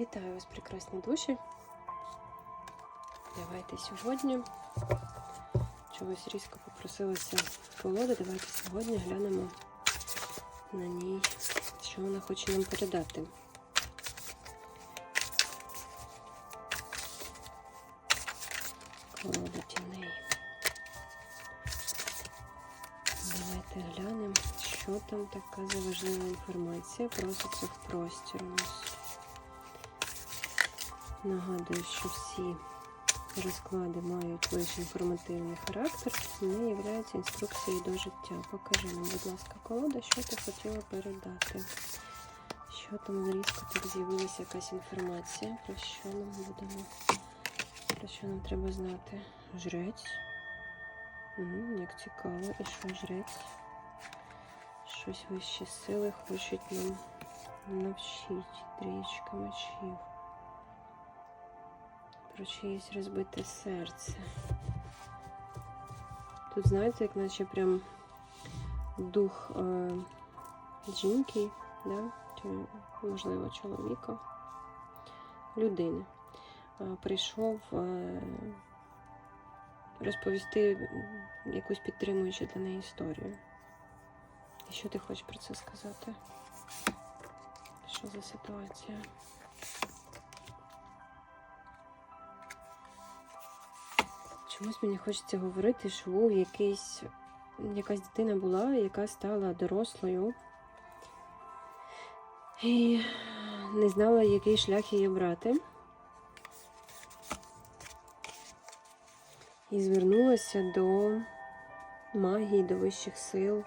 Вітаю вас, прекрасні душі. Давайте сьогодні. Чогось різко попросилася колода. Давайте сьогодні глянемо на ній, що вона хоче нам передати. Колода тіней. Давайте глянемо, що там така за важлива інформація проситься в простір у нас. Нагадую, що всі розклади мають лише інформативний характер, не являються інструкцією до життя. Покажи нам, будь ласка, колода, що ти хотіла передати. Що там різко так з'явилася якась інформація, про що нам будемо, про що нам треба знати. Жрець. М, як цікаво, і що жрець? Щось вищі сили хочуть нам навчити. Трієчка мечів про чиєсь розбите серце. Тут, знаєте, як наче прям дух е, жінки, да? чи, можливо, чоловіка, людини. Е, прийшов е, розповісти якусь підтримуючу для неї історію. І що ти хочеш про це сказати? Що за ситуація? Чомусь мені хочеться говорити, що був якийсь, якась дитина була, яка стала дорослою і не знала, який шлях її брати. І звернулася до магії, до вищих сил.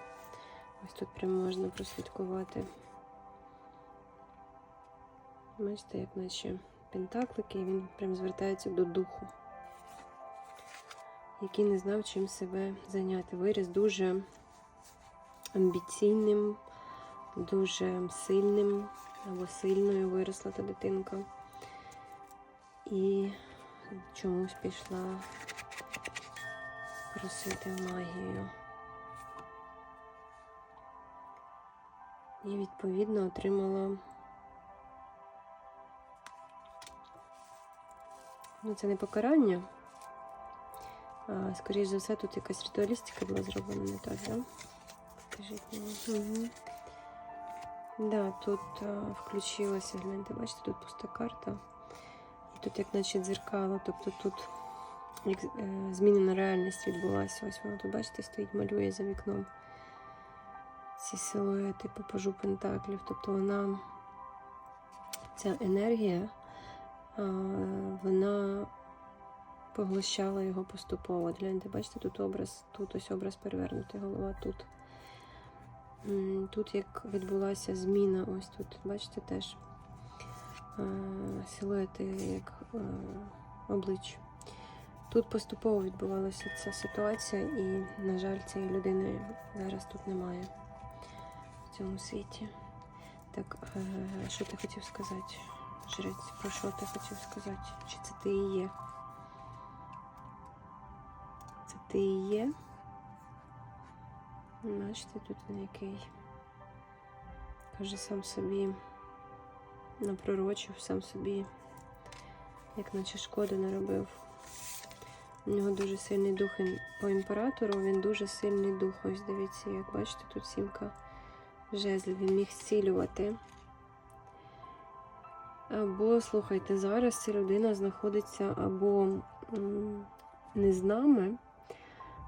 Ось тут прямо можна прослідкувати. Бачите, як наче пентаклики, і він прям звертається до духу який не знав, чим себе зайняти. Виріс дуже амбіційним, дуже сильним або сильною виросла та дитинка. І чомусь пішла просити магію. І відповідно отримала. Ну, це не покарання. Скоріше за все, тут якась ритуалістика була зроблена не так, да? Скажіть мені. Угу. Да, тут а, включилася, гляньте, бачите, тут пуста карта. І тут як наче дзеркало, тобто тут як, е, змінена реальність відбулася. Ось воно тут, бачите, стоїть, малює за вікном ці силуети по пажу пентаклів. Тобто вона, ця енергія, вона поглощала його поступово. Гляньте, бачите, тут образ, тут ось образ перевернутий, голова тут. Тут як відбулася зміна, ось тут, бачите, теж силуети як е, облич. Тут поступово відбувалася ця ситуація, і, на жаль, цієї людини зараз тут немає в цьому світі. Так, е, що ти хотів сказати, жрець? Про що ти хотів сказати? Чи це ти і є? Ти є. Бачите, тут він який каже сам собі, напророчив сам собі, як наче шкоду наробив. У нього дуже сильний дух по імператору, він дуже сильний дух. Ось дивіться, як бачите, тут сімка жезлів, він міг зцілювати. Або, слухайте, зараз ця людина знаходиться або не з нами,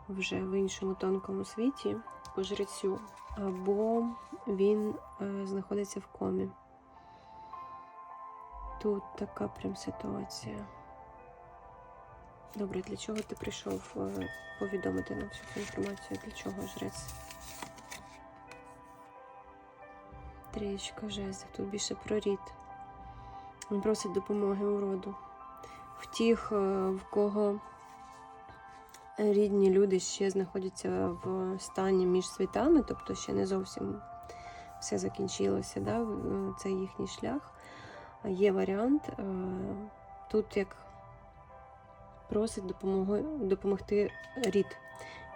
вже в іншому тонкому світі по жрецю, або він е, знаходиться в комі. Тут така прям ситуація. Добре, для чого ти прийшов е, повідомити нам всю цю інформацію? Для чого жрець? Трієчка жезлів, тут більше про рід. Він просить допомоги у роду. В тих, е, в кого рідні люди ще знаходяться в стані між світами, тобто ще не зовсім все закінчилося, да, це їхній шлях. Є варіант. е, Тут як просить допомоги, допомогти рід.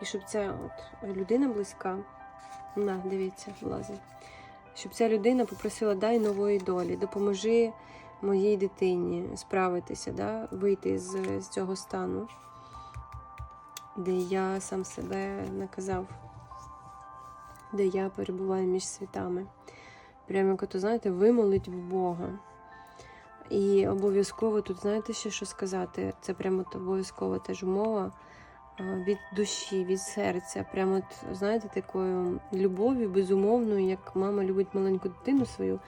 І щоб ця от людина близька, на, дивіться, влазить, щоб ця людина попросила дай нової долі, допоможи моїй дитині справитися, да? вийти з, з цього стану, де я сам себе наказав, де я перебуваю між світами. Прямо як то, знаєте, вимолить в Бога. І обов'язково тут, знаєте, ще що сказати? Це прямо обов'язково теж умова від душі, від серця. Прямо, от, знаєте, такою любов'ю, безумовною, як мама любить маленьку дитину свою.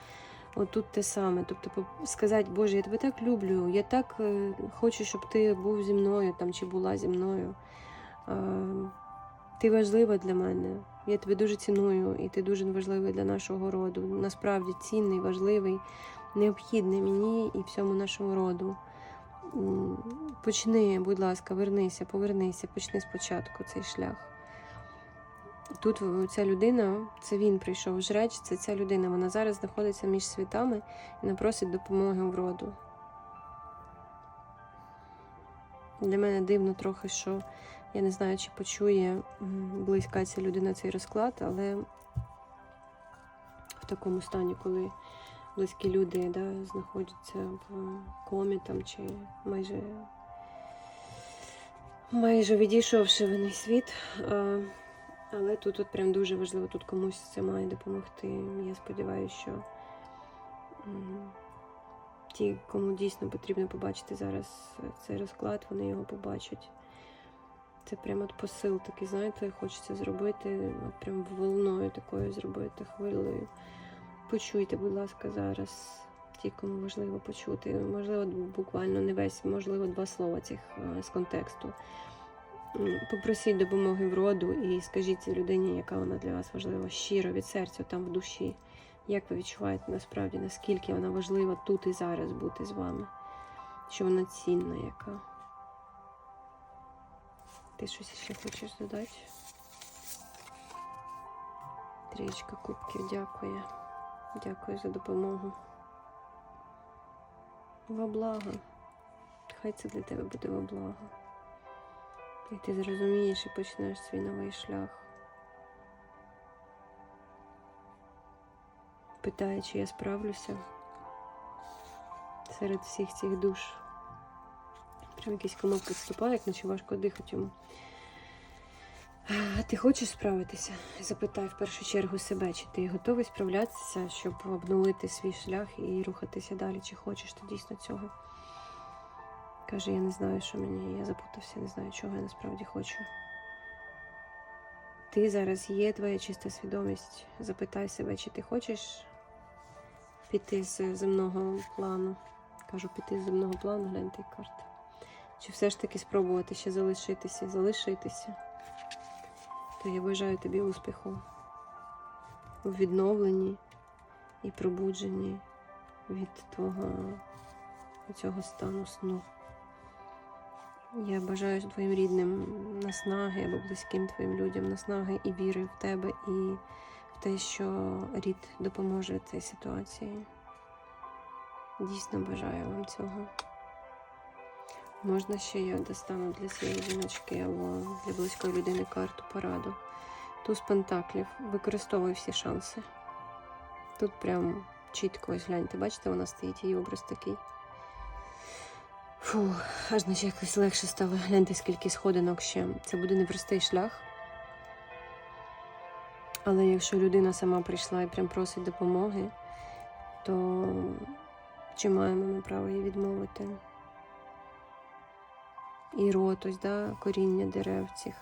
Отут те саме. Тобто сказати, Боже, я тебе так люблю, я так е, хочу, щоб ти був зі мною там, чи була зі мною. Ти важлива для мене. Я тебе дуже ціную, і ти дуже важливий для нашого роду. Насправді цінний, важливий, необхідний мені і всьому нашому роду. Почни, будь ласка, вернися, повернися, почни спочатку цей шлях. Тут ця людина, це він прийшов жреч, це ця людина. Вона зараз знаходиться між світами і не просить допомоги в роду. Для мене дивно трохи, що я не знаю, чи почує близька ця людина цей розклад, але в такому стані, коли близькі люди да, знаходяться в комі там, чи майже, майже відійшовши в іний світ. Але тут от прям дуже важливо, тут комусь це має допомогти. Я сподіваюся, що ті, кому дійсно потрібно побачити зараз цей розклад, вони його побачать. Це прямо от посил такий, знаєте, хочеться зробити, от прям волною такою зробити, хвилею. Почуйте, будь ласка, зараз ті, кому важливо почути. Можливо, буквально не весь, можливо, два слова цих е, з контексту. Попросіть допомоги в роду і скажіть людині, яка вона для вас важлива, щиро від серця, там в душі. Як ви відчуваєте насправді, наскільки вона важлива тут і зараз бути з вами? Що вона цінна яка? Ти щось ще хочеш додати? Трічка кубків, дякую. Дякую за допомогу. Во благо. Хай це для тебе буде во благо. І ти зрозумієш і почнеш свій новий шлях. Питає, чи я справлюся серед всіх цих душ. Прям якийсь комок підступає, як наче важко дихати йому. А ти хочеш справитися? Запитай в першу чергу себе, чи ти готовий справлятися, щоб обнулити свій шлях і рухатися далі, чи хочеш ти дійсно цього. Каже, я не знаю, що мені, я запутався, не знаю, чого я насправді хочу. Ти зараз є твоя чиста свідомість. Запитай себе, чи ти хочеш піти з земного плану. Кажу, піти з земного плану, гляньте карти. Чи все ж таки спробувати ще залишитися, залишитися? То я бажаю тобі успіху у відновленні і пробудженні від твого цього стану сну. Я бажаю твоїм рідним наснаги або близьким твоїм людям наснаги і віри в тебе, і в те, що рід допоможе в цій ситуації. Дійсно бажаю вам цього. Можна ще я достану для цієї жіночки або для близької людини карту пораду. Туз пентаклів. Використовуй всі шанси. Тут прям чітко ось гляньте, бачите, вона стоїть, її образ такий. Фу, аж наче якось легше стало. Гляньте, скільки сходинок ще. Це буде непростий шлях. Але якщо людина сама прийшла і прям просить допомоги, то чи маємо ми право їй відмовити? І рот, ось, да, коріння дерев цих.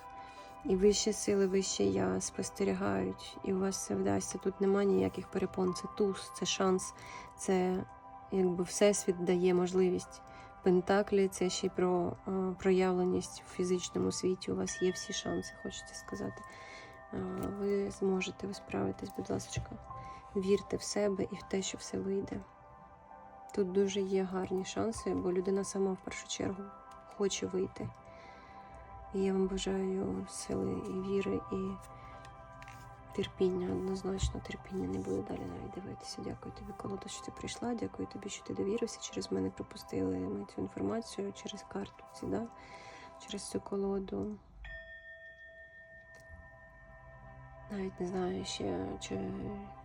І вищі сили, вище я спостерігають, і у вас все вдасться. Тут нема ніяких перепон. Це туз, це шанс, це якби всесвіт дає можливість. Пентаклі це ще й про проявленість в фізичному світі. У вас є всі шанси, хочеться сказати. Ви зможете, ви справитесь, будь ласка. Вірте в себе і в те, що все вийде. Тут дуже є гарні шанси, бо людина сама в першу чергу хоче вийти. І я вам бажаю сили і віри, і терпіння, однозначно терпіння не буду далі навіть дивитися. Дякую тобі, Колода, що ти прийшла. Дякую тобі, що ти довірився. Через мене пропустили ми цю інформацію через карту, ці, да? через цю колоду. Навіть не знаю ще, чи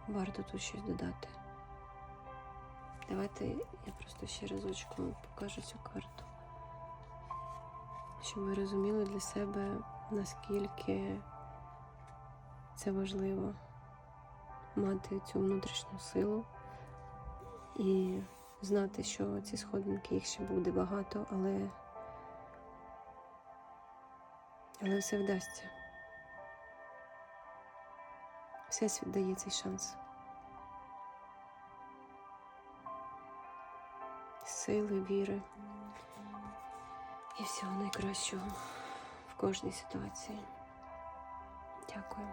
варто тут щось додати. Давайте я просто ще разочку вам покажу цю карту. Щоб ви розуміли для себе, наскільки це важливо мати цю внутрішню силу і знати, що ці сходинки їх ще буде багато, але, але все вдасться. Всесвіт дає цей шанс. Сили, віри і всього найкращого в кожній ситуації. Дякую.